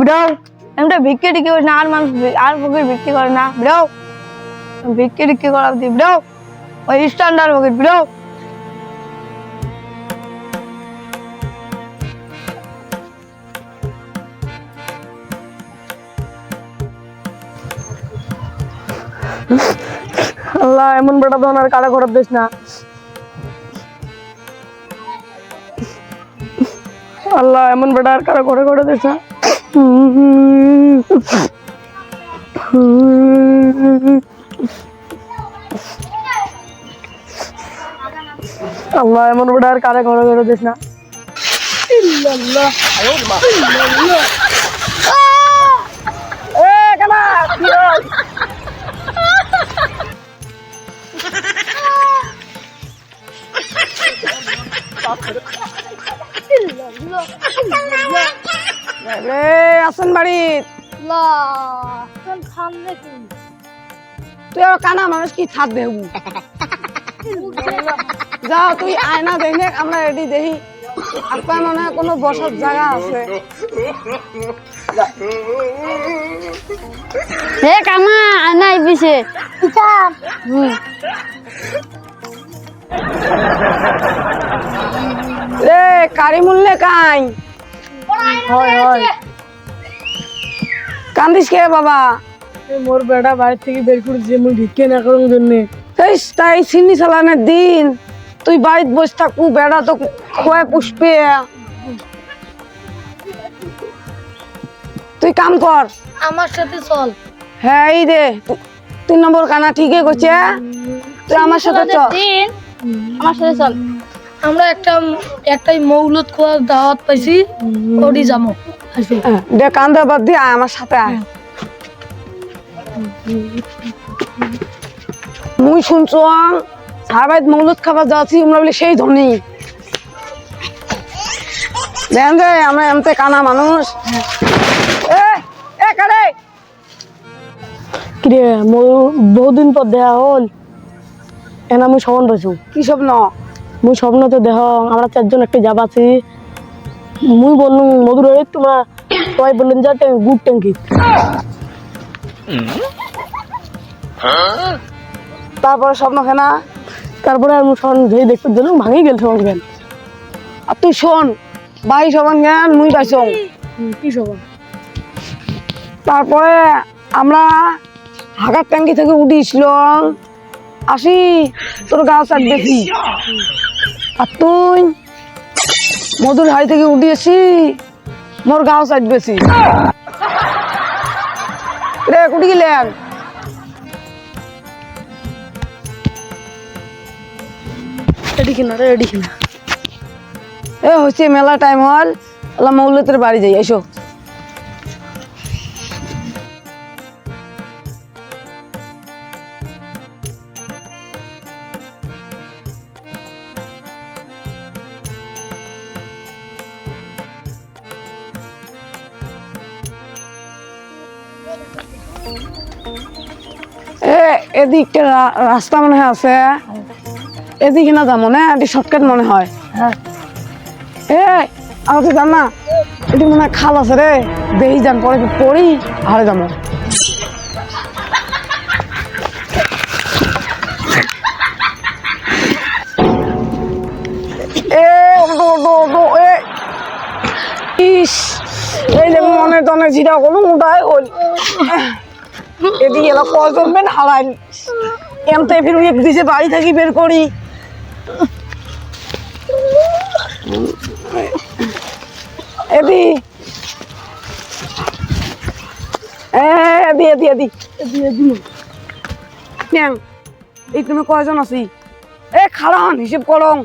বিড়াও এমটা আর মানুষ আর করে না টিকে করা বিড়াও ওই স্ট্যান্ডার্ড বিড়াও আল্লাহ, এমন বেটা তো আর কারা করার দিস না। আল্লাহ, এমন বেটা আর কারা করে করে দিস না। আল্লাহ এমন বেটা আর কারে ঘরে ঘরে দিস না। এ রে আসেন বাড়ি। তুই আর কানা মানুষ কি ছাদ দেবু যাও তুই আয়না দেখে আমরা রেডি দেখি। আপনার মনে হয় কোনো বসার জায়গা আছে? হে কানা আনাই পিছে রে কারি মূল্যে কাই? হয় হয়। কান্দিস কে বাবা? মোর বেটা বাড়ি থেকে বের করে দিয়ে মুই ভিক্ষে না করার জন্য। এই তাই চিনি চালানের দিন। তুই বাড়িত বসে থাকু বেড়া তো খোয়া পুষবে। তুই কাম কর। আমার সাথে চল। হ্যাঁ এই রে তিন নম্বর কানা ঠিকই করছে তুই আমার সাথে চল। আমার সাথে চল। আমরা একটা একটাই মৌলত খোয়ার দাওয়াত পাইছি ওডি যাব দে কান্দা বাদ দিয়ে আমার সাথে আয়। মুই শুনছম সারাবাইত মৌলত খাবার যাচ্ছি আমরা বলি সেই ধনী। দেখেন যে আমরা এমতে কানা মানুষ। এ এ কারে? কিরে বহুদিন পর দেখা হল। এনা মুই স্বপ্ন পাইছো। কি স্বপ্ন? মুই স্বপ্ন তো দেহ আমরা চারজন একটা যাব আছি। মুই বললুম মধুর এই তোমরা সবাই বললেন যে গুড ট্যাঙ্কি। তারপরে স্বপ্ন খানা তারপরে আর স্বপ্ন যেই দেখতে দিলাম ভাঙি গেল স্বপ্ন জ্ঞান আর তুই শোন বাই সবান জ্ঞান মুই পাইছ কি স্বপ্ন তারপরে আমরা হাগার ট্যাঙ্কি থেকে উঠিছিলাম আসি তোর গাছ আর দেখি। আর তুই মধুর হাড়ি থেকে উঠিয়েছি মোর গাও সাইড বেশি। রে কুটি গেলেন এডি কিনা রে এডি কিনা এ হচ্ছে মেলা টাইম হল আল্লাহ মৌলতের বাড়ি যাই এসো এ এদিকটা রাস্তা মনে হয় আছে। এদিকে না যাব না? এটি শর্টকাট মনে হয়। হ্যাঁ। এ আমার তো জান না। এটি মনে হয় খাল আছে রে। বেহি যান পরে পড়ি হারে যাব। ইস এই যে মনে টনে জিরা কোনো হল এদিকে এলা কজন বেন হারাই এমতে ফির এক দিছে, বাড়ি থাকি বের করি। এদি। এদি এদি এদি এদি। এদি ন্যাং এই তুমি কয়জন আছি? এ, খাড়ান, হিসেব করং।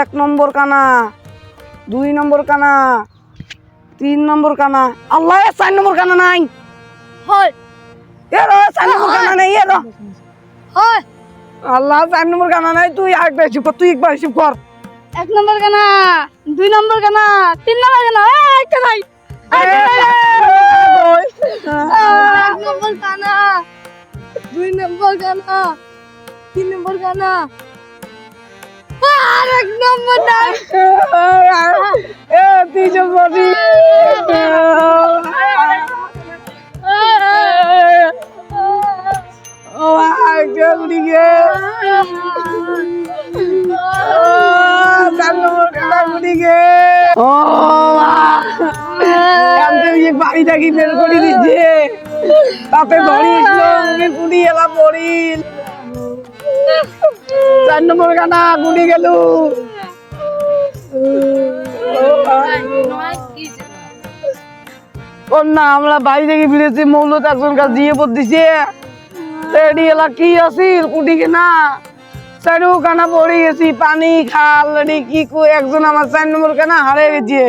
এক নম্বর কানা, দুই নম্বর কানা তিন নম্বর কানা। আল্লাহ চার নম্বর কানা নাই। হয় এ রো চার নম্বর কানা নাই হয় আল্লাহ চার নম্বর কানা নাই তুই আরেকবার হিসেব কর তুই একবার হিসেব কর। এক নম্বর কানা দুই নম্বর কানা তিন নম্বর কানা একটা নাই। এক নম্বর কানা দুই নম্বর কানা তিন নম্বর কানা। আর এক নম্বর কান্দে যে বাড়ি থাকি বের করে দিচ্ছে? তাতে ধরিস কুড়ি এলা পড়িল চার নম্বর কানা গুড়ি গেল। না আমরা বাড়ি থেকে ফিরেছি, মৌলত একজন কাছে দিয়ে পর দিছে। রেডি এলা, কি আছিল কুটিকে না চারু কানা পড়ে গেছি, পানি, খাল কি একজন আমার চার নম্বর কানা হারিয়ে গেছে।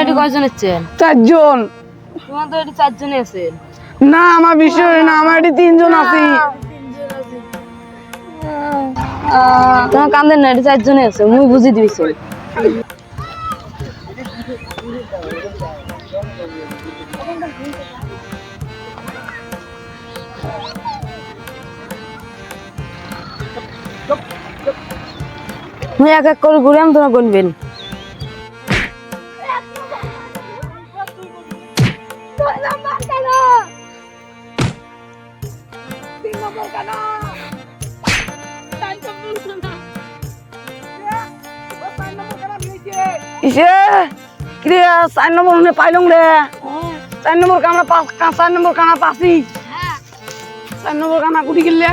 এটি কয়জন এসছেন? চারজন। তোমার তো এটি চারজনই আছেন না আমার বিষয় না আমার এটি তিনজন আছি। তোমার কান্দেন না এটি চারজনই আছে মুই বুঝি দিয়েছি। মুই এক এক করে ঘুরে আমি তোমার গুনবেন ইসে কিরে চার নম্বর মনে পাইলং রে। চার নম্বর কামরা পাস চার নম্বর কানা পাসি। চার নম্বর কানা গুটি গেলে